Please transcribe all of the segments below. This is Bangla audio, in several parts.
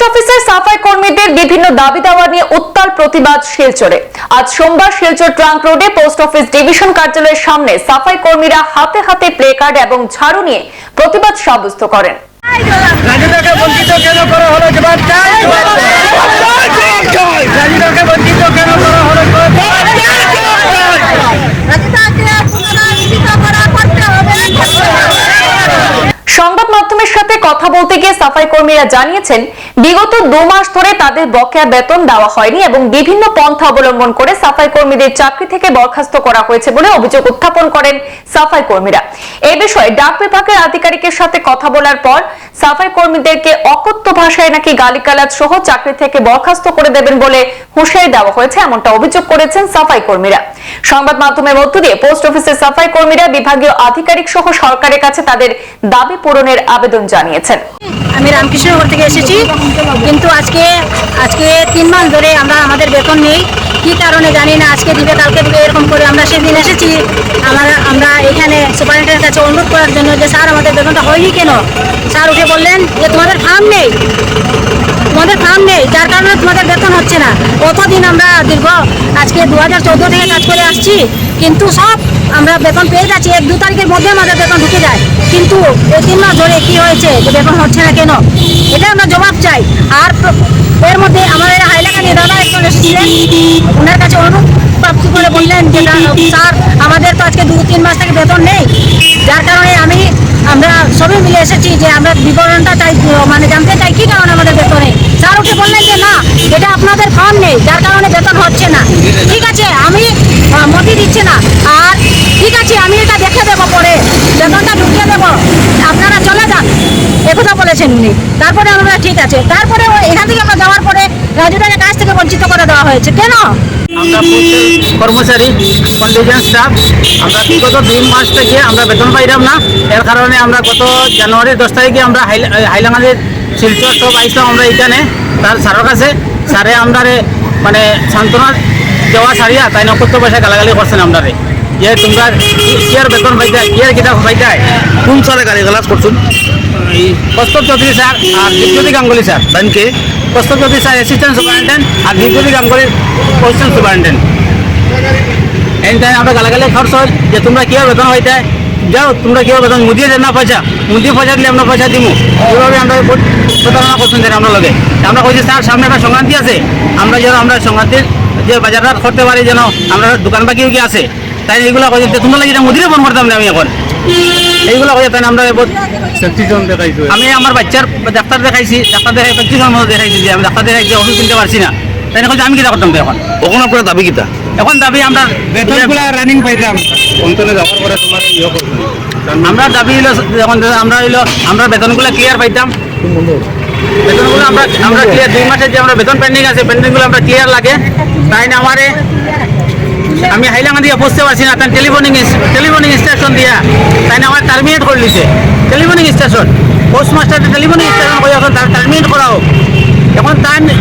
পোস্ট অফিসের সাফাই কর্মীদের বিভিন্ন দাবি দাওয়া নিয়ে উত্তাল প্রতিবাদ শিলচরে। আজ সোমবার শিলচর ট্রাঙ্ক রোডে পোস্ট অফিস ডিভিশন কার্যালয়ের সামনে সাফাই কর্মীরা হাতে হাতে প্লে কার্ড এবং ঝাড়ু নিয়ে প্রতিবাদ সাব্যস্ত করেন। রাজুদাকে বঞ্চিত কেন করা হলো? জবাব চাই রাজুদাকে বঞ্চিত কেন করা হলো জবাব চাই রাজুদাকে পুনরায় করা করতে হবে সংবাদ মাধ্যমের সাথে কথা বলতে গিয়ে সাফাই কর্মীরা জানিয়েছেন, বিগত দু মাস ধরে তাদের বকেয়া বেতন দেওয়া হয়নি এবং বিভিন্ন পন্থা অবলম্বন করে সাফাই কর্মীদের চাকরি থেকে বরখাস্ত করা হয়েছে বলে অভিযোগ উত্থাপন করেন সাফাই কর্মীরা। এই বিষয়ে ডাক বিভাগের আধিকারিকের সাথে কথা বলার পর সাফাই কর্মীদেরকে অকথ্য ভাষায় নাকি গালিগালাজ সহ চাকরি থেকে বরখাস্ত করে দেবেন বলে হুঁশিয়ারি দেওয়া হয়েছে, এমনটা অভিযোগ করেছেন সাফাই কর্মীরা। সংবাদ মাধ্যমের মধ্য দিয়ে পোস্ট অফিসের সাফাই কর্মীরা বিভাগীয় আধিকারিক সহ সরকারের কাছে তাদের দাবি পূরণের আবেদন জানিয়েছেন। আমি রামকৃষ্ণনগর থেকে এসেছি, কিন্তু আজকে আজকে তিন মাস ধরে আমরা আমাদের বেতন নেই। কি কারণে জানি না, আজকে দিবে, কালকে দিবে, এরকম করে আমরা সেদিন এসেছি। আমরা আমরা এখানে সুপারিনটেন্ডেন্টের কাছে অনুরোধ করার জন্য যে, স্যার, আমাদের বেতনটা হয়নি কেন? স্যার উঠে বললেন যে, তোমাদের ফার্ম নেই। তোমাদের ফার্ম নেই, যার কারণে তোমাদের বেতন হচ্ছে না। কতদিন আমরা দীর্ঘ, আজকে দু হাজার চোদ্দ থেকে কাজ করে আসছি, কিন্তু সব আমরা বেতন পেয়ে যাচ্ছি। এক দু তারিখের মধ্যে আমাদের বেতন ঢুকে যায়। কিন্তু এই তিন মাস ধরে কি হয়েছে? যে বেতন হচ্ছে না কেন? এটা আমরা জবাব চাই। আর এর মধ্যে আমাদের হাইলাকানি দাদা একজন এসেছিলেন। ওনার কাছে অনুরোধ প্রাপ্তি করে বললেন যে স্যার, আমাদের তো আজকে দু তিন মাস থেকে বেতন নেই। যার কারণে আমি, আমরা সবাই মিলে এসেছি যে আমরা বিবরণটা চাই মানে জানতে চাই কি কারণে আমাদের বেতন স্যার ওকে বললেন যে, না, এটা আপনাদের ফার্ম নেই। যার কারণে বেতন হচ্ছে না ঠিক আছে আমি আহ, মতি দিচ্ছে না আর ঠিক আছে আমি এটা দেখে দেবো পরে বেতনটা ঢুকিয়ে দেবো আপনারা চলে যান বলেছেন উনি। তারপরে আমরা ঠিক আছে। তারপরে এখান থেকে আমরা যাওয়ার পরে রাজুদাকে কাছ থেকে বঞ্চিত করে দেওয়া হয়েছে। কেন? আমরা কর্মচারী কন্ডিশন স্টাফ আমরা বিগত তিন মাস থেকে আমরা বেতন পাইলাম না। এর কারণে আমরা গত জানুয়ারির দশ তারিখে আমরা হাইলা- হাইলাকান্দির শিলচর সব আইসলাম আমরা এখানে তার স্যারের কাছে। স্যারে আমরা মানে সান্ত্বনা দেওয়া সারিয়া তাই নক্ষত্র পয়সা গালাগালি করছেন আমরা যে তোমরা কি আর বেতন পাইতে কি আর কিতাব পাইতে কোন স্যারে গালি গালাজ করছেন? এই কস্তব চৌধুরী স্যার আর দীপজ্যোতি গাঙ্গুলি স্যার। ব্যাংকে? Kaustav Chowdhury sir assistant superintendent আর দীপজ্যোতি গাঙ্গুলি অ্যাসিস্ট্যান্ট সুপারিনটেন্ডেন্ট এই টাইম আমরা গালাগালি খরচ হয় যে তোমরা কীভাবে বেতন হইতে? যাও তোমরা কীভাবে বেতন? মুদিয়ে দেন না পয়সা। মুদিয়ে পয়সা দিলে আমরা পয়সা দিব এইভাবে আমরা প্রতারণা করছেন যেন আমরা লগে আমরা কইছি স্যার সামনে একটা সংক্রান্তি আছে। আমরা যেন আমরা সংক্রান্তির যে বাজারটা করতে পারি যেন আমরা দোকান বাকি কি আছে? তাই এইগুলো কইছি যে তোমরা লাগে মুদিরে ফোন করতাম না আমি এখন। এইগুলো কইছে তাই আমরা বহুত আমি আমার বাচ্চার ডাক্তার দেখাইছি ডাক্তার দেখাই প্র্যাকটিসের মধ্যে দেখাইছি যে আমি ডাক্তার দেখাইছি ওষুধ কিনতে পারছি না। তাই না আমি কিনা করতাম তো এখন? কখন আপনার দাবি কিতা? এখন দাবি আমরা বেতনগুলা রানিং পাইতাম। অন্তরে যাওয়ার পরে তোমার ইয়ে করবে আমরা দাবি হইল যখন আমরা হইল আমরা বেতনগুলো ক্লিয়ার পাইতাম। বেতনগুলো আমরা আমরা ক্লিয়ার দুই মাসের যে আমরা বেতন পেন্ডিং আছে পেন্ডিংগুলো আমরা ক্লিয়ার লাগে। তাই না আমারে আমি হাইলাঙ্গা দিয়ে বসতে পারছি না, তার টেলিফোনিং টেলিফোনিং স্টেশন দিয়া। তাই আমার টার্মিনেট করে দিছে। Telephoning station post master telephoning station করে এখন তার টার্মিনেট করা হোক। এখন আজকে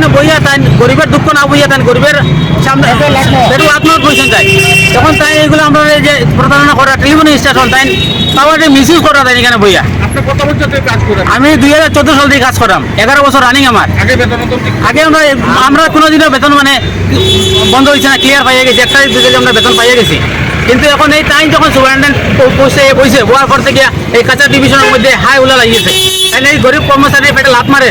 এখানে বইয়া তাই গরিবের দুঃখ না বইয়া তাই গরিবের সামনে আত্মহত্যা করছেন তাই। তখন তাই এগুলো আমরা এই যে প্রতারণা করা টেলিফোনিং স্টেশন তাই পাওয়ারটা মিসইউজ করা তাই এখানে বইয়া? আমি দুই হাজার চোদ্দ সাল থেকে কাজ করাম এগারো বছর রানিং আমার। আগে আমরা আমরা কোনোদিনও বেতন মানে বন্ধ হয়েছে না ক্লিয়ার পাইয়ে গেছি একটা দুই আমরা বেতন পাইয়ে গেছি। কিন্তু এখন এই টাইম যখন সুপারিনটেন্ডেন্ট বসে বসে বোয়ার পর থেকে এই কাঁচা ডিভিশনের মধ্যে হাই উলা লাগিয়েছে তাই এই গরিব কর্মচারী পেটে লাভ মারে।